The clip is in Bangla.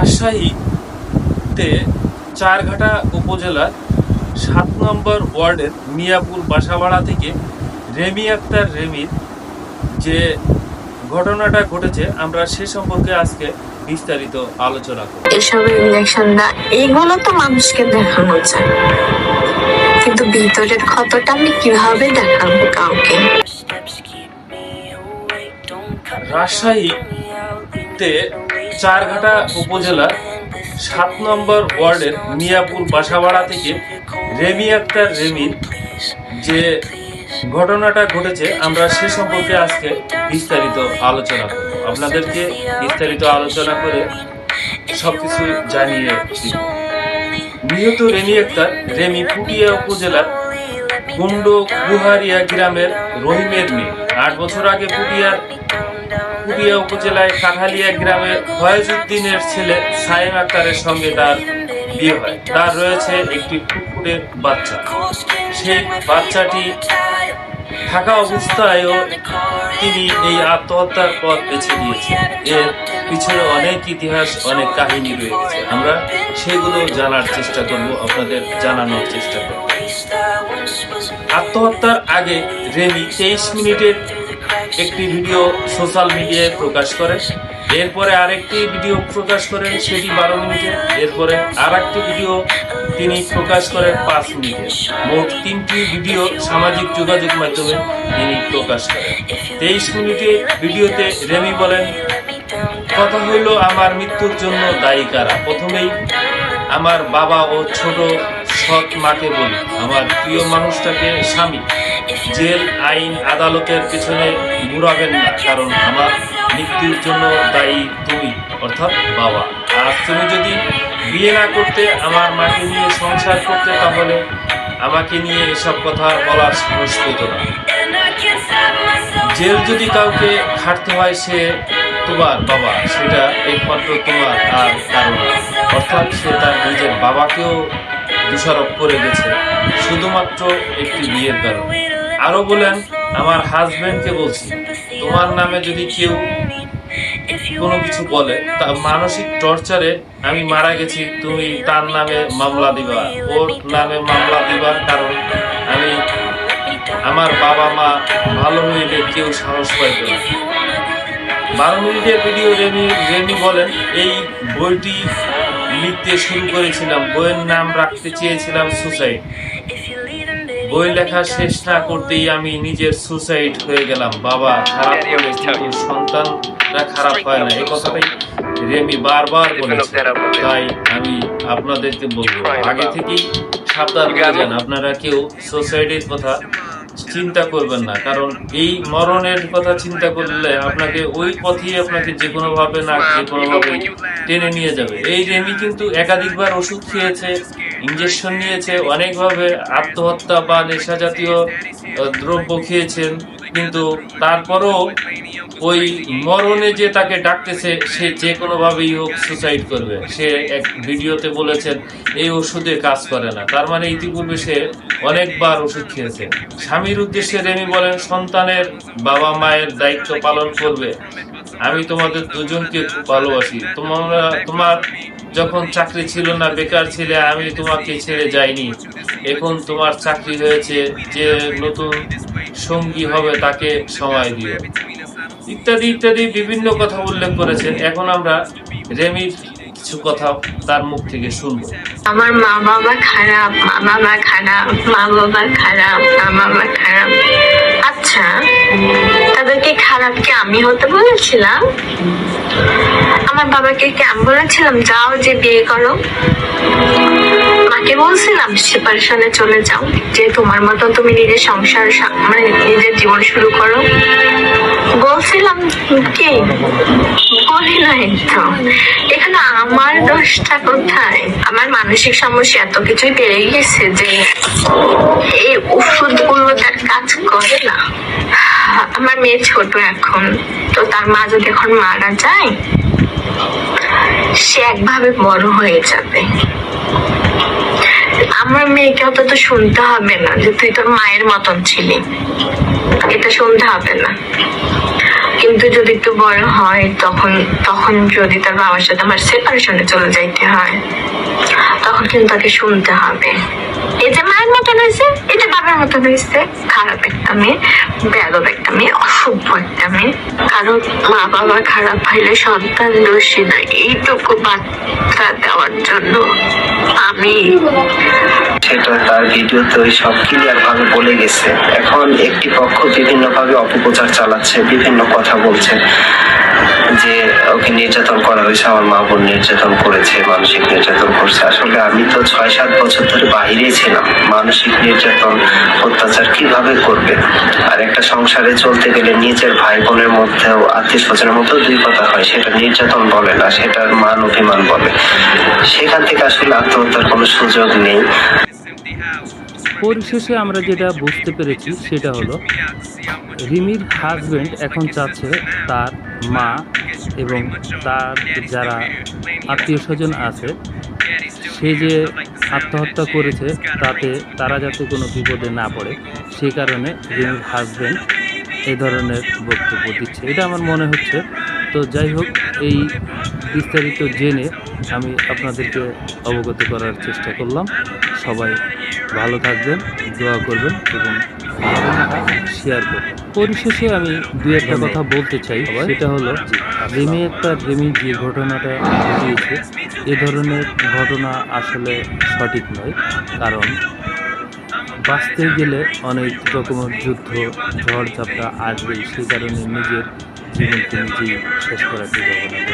রাজশাহীতে চারঘাটা উপজেলার সাত নম্বর ওয়ার্ডের মিয়াপুর বাসাবাড়া থেকে রেমি আক্তার রেমির যে ঘটনাটা ঘটেছে আমরা সে সম্পর্কে আজকে বিস্তারিত আলোচনা করব। এসব ইঞ্জেকশন দা এগুলো তো মানুষকে দেখানো যায়। কিন্তু ভিতরের ক্ষতটা আমি কীভাবে দেখাবো কাউকে? রাজশাহীতে চারঘাটা উপজেলার সাত নম্বর ওয়ার্ডের মিয়াপুর বাসাবাড়া থেকে রেমি আক্তার রেমির যে ঘটনাটা ঘটেছে, আমরা সে সম্পর্কে আজকে বিস্তারিত আলোচনা করব। আপনাদেরকে বিস্তারিত আলোচনা করে সবকিছু জানিয়ে দিব। নিহত রেমি আক্তার রেমি পুটিয়া উপজেলার কুণ্ড গুহারিয়া গ্রামের রহিমের মেয়ে। আট বছর আগে পুটিয়ার পুটিয়া উপজেলায় কাঠালিয়া গ্রামের ফয়েজউদ্দিনের ছেলে সায়েম আক্তারের সঙ্গে তার বিয়ে হয়। তার রয়েছে একটি ফুটফুটে বাচ্চা। সেই বাচ্চাটি থাকা অবস্থায়ও তিনি এই আত্মহত্যার পথ বেছে নিয়েছেন। এর পিছনে অনেক ইতিহাস, অনেক কাহিনী রয়েছে আমরা সেগুলো জানার চেষ্টা করব, আপনাদের জানানোর চেষ্টা করব। আত্মহত্যার আগে রেমি তেইশ মিনিটের একটি ভিডিও সোশ্যাল মিডিয়ায় প্রকাশ করে। এরপরে আরেকটি ভিডিও প্রকাশ করেন সেটি বারো মিনিটের। এরপরে আর একটি ভিডিও তিনি প্রকাশ করেন পাঁচ মিনিটের। মোট তিনটি ভিডিও সামাজিক যোগাযোগ মাধ্যমে তিনি প্রকাশ করেন। তেইশ মিনিটের ভিডিওতে রেমি বলেন, কথা হইল, আমার মৃত্যুর জন্য দায়ী কারা? প্রথমেই আমার বাবা ও ছোট সৎ মাকে বলি। আমার প্রিয় মানুষটাকে স্বামী, জেল, আইন, আদালতের পিছনে ঘুরাবেন না, কারণ আমার মৃত্যুর জন্য দায়ী তুমি, অর্থাৎ বাবা। আজ তুমি যদি বিয়ে না করতে, আমার মাকে নিয়ে সংসার করতে, তাহলে আমাকে নিয়ে এসব কথা বলার সাহস পেত না। জেল যদি কাউকে খাটতে হয়, সে তোমার বাবা, সেটা একমাত্র তোমার আর কারণ অর্থাৎ সে তার নিজের বাবাকেও দোষারোপ করে গেছে, শুধুমাত্র একটি বিয়ের কারণে। আরও বলেন, আমার হাজবেন্ডকে বলছি, তোমার নামে যদি কেউ কোনো কিছু বলে তা মানসিক টর্চারে আমি মারা গেছি, তুমি তার নামে মামলা দিবা, ওর নামে মামলা দিবার কারণ আমি আমার বাবা মা ভালো হইলে কেউ সাহস পাইবে না। বারো মিনিটের ভিডিও রেমি রেমি বলেন, এই বইটি লিখতে শুরু করেছিলাম বইয়ের নাম রাখতে চেয়েছিলাম সুসাইড বই লেখা শেষ না করতেই আমি নিজের সুসাইড হয়ে গেলাম। বাবা খারাপ হলে কিন্তু সন্তানরা খারাপ হয় না। এই কথাটাই রেমি বারবার বলেছে। তাই আমি আপনাদেরকে বলব আগে থেকেই সাবধান হয়ে যান। আপনারা কেউ সুসাইডের কথা চিন্তা করবেন না। কারণ এই মরণের কথা চিন্তা করলে আপনাকে ওই পথেই আপনাকে যে কোনো ভাবে না যে কোনো ভাবে টেনে নিয়ে যাবে। এই রেমি কিন্তু একাধিকবার ওষুধ খেয়েছে ইঞ্জেকশন নিয়েছে, অনেকভাবে আত্মহত্যা বা নেশা জাতীয় দ্রব্য খেয়েছেন। কিন্তু তারপরও ওই মরণে যে তাকে ডাকতেছে, সে যে কোনো ভাবেই হোক সুসাইড করবে। সে এক ভিডিওতে বলেছেন, এই ওষুধে কাজ করে না। তার মানে ইতিপূর্বে সে অনেকবার ওষুধ খেয়েছে। স্বামীর উদ্দেশ্যে রেমি বলেন, সন্তানের বাবা মায়ের দায়িত্ব পালন করবে। আমি তোমাদের দুজনকে খুব ভালোবাসি। তোমরা, তোমার যখন চাকরি ছিল না, বেকার ছিলে, আমি তোমাকে ছেড়ে যাইনি। এখন তোমার চাকরি হয়েছে যে নতুন সঙ্গী হবে তাকে সময় দিও ইত্যাদি ইত্যাদি বিভিন্ন কথা উল্লেখ করেছেন এখন আমরা রেমির কিছু কথা তার মুখ থেকে শুনব। আমার মা বাবা খারাপ, মা বাবা খারাপ, মা বাবা খারাপ, মা বাবা খারাপ। আচ্ছা তাদেরকে আমি হতে বলেছিলাম? আমার বাবাকে বলেছিলাম, যাও যে বিয়ে করো। মাকে বলছিলাম চলে যাও, যে তোমার মতো তুমি নিজের সংসার মানে নিজের জীবন শুরু করো। বলছিলাম, কি? বলি নাই তো। এখানে আমার দোষটা কোথায়? আমার মানসিক সমস্যা এত কিছুই বেড়ে গেছে যে এই ওষুধ কাজ করে আমার মেয়ে ছোট এখন, তো তার মা যদি এখন মারা যায়, সে একভাবে বড় হয়ে যাবে। আমার মেয়েকে অত তো শুনতে হবে না, যে তুই তোর মায়ের মতন ছিলি। এটা শুনতে হবে না। কিন্তু যদি একটু বড় হয়, তখন তখন যদি তার বাবার সাথে আমার সেপারেশনে চলে যাইতে হয়, তখন কিন্তু তাকে শুনতে হবে। এই যে মায়ের হয়েছে? যে বাবার মতন হয়েছে। খারাপ একটা মেয়ে বেদব একটা মেয়ে অসভ্য একটা মেয়ে। কারণ মা বাবা খারাপ হইলে সন্তান দোষী নয়। এইটুকু বার্তা দেওয়ার জন্য আমি সেটা তার ভিডিওতে ওই সব ক্লিয়ার ভাবে বলে গেছে। এখন একটি পক্ষ বিভিন্ন ভাবে অপপ্রচার চালাচ্ছে, বিভিন্ন কথা বলছে যে ওকে নির্যাতন করা হয়েছে আমার মা বোন নির্যাতন করেছে, মানসিক নির্যাতন করছে। আসলে আমি তো ছয় সাত বছর ধরে বাইরে ছিলাম। মানসিক নির্যাতন, অত্যাচার কীভাবে করবে? আর একটা সংসারে চলতে গেলে নিজের ভাই বোনের মধ্যেও আত্মীয় স্বজনের মধ্যেও দুই কথা হয়। সেটা নির্যাতন বলে না সেটার মান অভিমান বলে। সেখান থেকে আসলে আত্মহত্যার কোনো সুযোগ নেই। পরিশেষে আমরা যেটা বুঝতে পেরেছি, সেটা হলো, রিমির হাজবেন্ড এখন চাচ্ছে তার মা এবং তার যারা আত্মীয় স্বজন আছে, সে যে আত্মহত্যা করেছে, তাতে তারা যাতে কোনো বিপদে না পড়ে, সে কারণে রিমির হাজবেন্ড এ ধরনের বক্তব্য দিচ্ছে। এটা আমার মনে হচ্ছে তো যাই হোক এই বিস্তারিত জেনে আমি আপনাদেরকে অবগত করার চেষ্টা করলাম। সবাই ভালো থাকবেন দোয়া করবেন এবং শেয়ার করবেন। পরিশেষে আমি দু একটা কথা বলতে চাই। সেটা হলো রেমি একটা রেমি যে ঘটনাটা ঘটিয়েছে এ ধরনের ঘটনা আসলে সঠিক নয়। কারণ বাঁচতে গেলে অনেক রকমের যুদ্ধ ঝড় ঝাপটা আসবেই। সেই কারণে নিজের জীবনকে নিজেই শেষ করার চিন্তা ভাবনা করি।